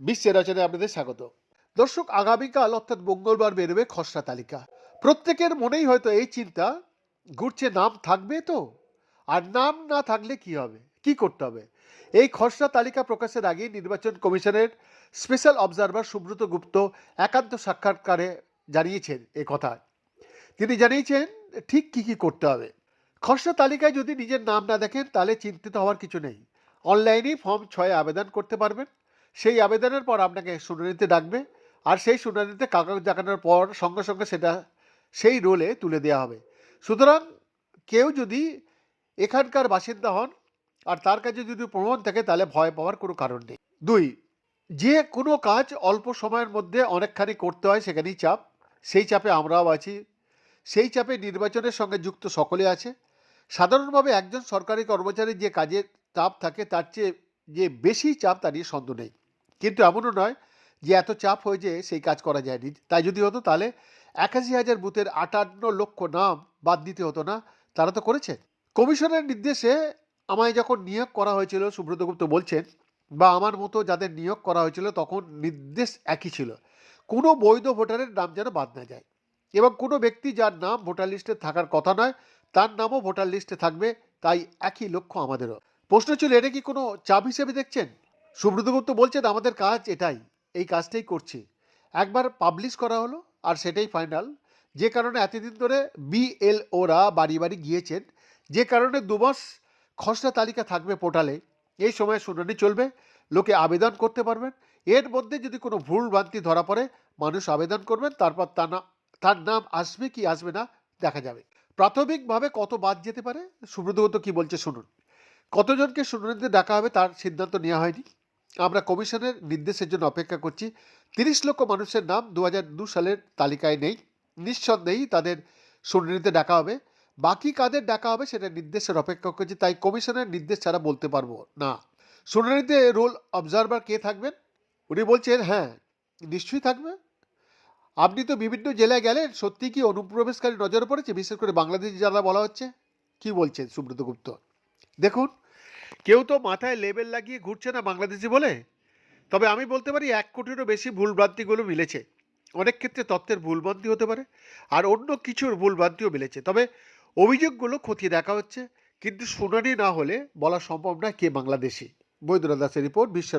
বিশ্বের রচনায় আপনাদের স্বাগত। দর্শক, আগামীকাল অর্থাৎ মঙ্গলবার বেরোবে খসড়া তালিকা। প্রত্যেকের মনেই হয়তো এই চিন্তা ঘুরছে নাম থাকবে তো? আর নাম না থাকলে কি হবে? কি করতে হবে? এই খসড়া তালিকা প্রকাশের আগে নির্বাচন কমিশনের স্পেশাল অবজারভার সুব্রত গুপ্ত একান্ত সাক্ষাৎকারে জানিয়েছেন এ কথা। তিনি জানিয়েছেন, ঠিক কি কি করতে হবে? খসড়া তালিকায় যদি নিজের নাম না দেখেন, তাহলে চিন্তিত হওয়ার কিছু নেই। অনলাইনেই ফর্ম ছয়ে আবেদন করতে পারবেন। সেই আবেদনের পর আপনাকে শুনানিতে ডাকবে আর সেই শুনানিতে কাগজ দেখানোর পর সঙ্গে সঙ্গে সেটা, সেই রোলে তুলে দেওয়া হবে। সুতরাং কেউ যদি এখানকার বাসিন্দা হন আর তার কাছে যদি প্রমাণ থাকে, তাহলে ভয় পাওয়ার কোনো কারণ নেই। দুই, যে কোনো কাজ অল্প সময়ের মধ্যে অনেকখানি করতে হয়, সেখানেই চাপ। সেই চাপে আমরাও আছি। সেই চাপে নির্বাচনের সঙ্গে যুক্ত সকলে আছে। সাধারণভাবে একজন সরকারি কর্মচারীর যে কাজের চাপ থাকে, তার চেয়ে যে বেশি চাপ তা নিয়ে সন্দেহ নেই। কিন্তু এমনও নয় যে এত চাপ হয়ে যে সেই কাজ করা যায়নি। তাই যদি হতো তাহলে একাশি হাজার বুথের আটান্ন লক্ষ নাম বাদ দিতে হতো না। তারা তো করেছে। কমিশনের নির্দেশে আমায় যখন নিয়োগ করা হয়েছিল, সুব্রত গুপ্ত বলছেন, বা আমার মতো যাদের নিয়োগ করা হয়েছিল, তখন নির্দেশ একই ছিল। কোনো বৈধ ভোটারের নাম যেন বাদ না যায়। এবং কোনো ব্যক্তি যার নাম ভোটার লিস্টে থাকার কথা নয় তার নামও ভোটার লিস্টে থাকবে, তাই একই লক্ষ্য আমাদেরও। প্রশ্ন ছিল এটা কি কোনো চাপ হিসেবে দেখছেন? সুব্রত গুপ্ত বলছেন, আমাদের কাজ এটাই, এই কাজটাই করছি। একবার পাবলিশ করা হলো, আর সেটাই ফাইনাল। যে কারণে এতদিন ধরে বিএলওরা বাড়ি বাড়ি গিয়েছেন, যে কারণে দুমাস খসড়া তালিকা থাকবে পোর্টালে। এই সময় শুনানি চলবে, লোকে আবেদন করতে পারবেন। এর মধ্যে যদি কোনো ভুল ভ্রান্তি ধরা পড়ে, মানুষ আবেদন করবেন, তারপর তার তার নাম আসবে কি আসবে না, দেখা যাবে। প্রাথমিকভাবে কত বাদ যেতে পারে? সুব্রতগত কি বলছে শুনুন। কতজনকে শুনানিতে ডাকা হবে তার সিদ্ধান্ত নেওয়া হয়নি। আমরা কমিশনের নির্দেশের জন্য অপেক্ষা করছি। তিরিশ লক্ষ মানুষের নাম দু সালের তালিকায় নেই। নিঃসন্দেহেই তাদের শুনানিতে ডাকা হবে। বাকি কাদের ডাকা হবে সেটা নির্দেশের অপেক্ষা করছি, তাই কমিশনের নির্দেশ ছাড়া বলতে পারব না। শুনানিতে রোল অবজারভার কে থাকবেন? উনি বলছেন হ্যাঁ নিশ্চয়ই থাকবে। আপনি তো বিভিন্ন জেলায় গেলেন সত্যি কি অনুপ্রবেশকারী নজরে পড়েছে? বিশেষ করে বাংলাদেশি যারা বলা হচ্ছে? কি বলছেন সুব্রত গুপ্ত? দেখুন, কেউ তো মাথায় লেবেল লাগিয়ে ঘুরছে না বাংলাদেশি বলে। তবে আমি বলতে পারি, এক কোটিরও বেশি ভুলভ্রান্তিগুলো মিলেছে। অনেক ক্ষেত্রে তত্ত্বের ভুলভ্রান্তি হতে পারে, আর অন্য কিছুর ভুলভ্রান্তিও মিলেছে। তবে অভিযোগগুলো খতিয়ে দেখা হচ্ছে, কিন্তু শুনানি না হলে বলা সম্ভব নয় কে বাংলাদেশি। বৈদ্যনাথ দাসের রিপোর্ট বিশ্ব